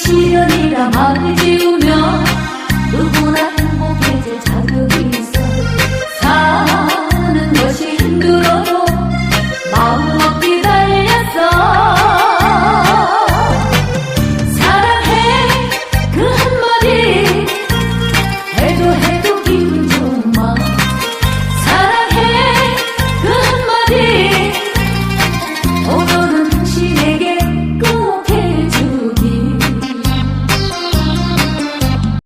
শিরোনিরা ভাঙ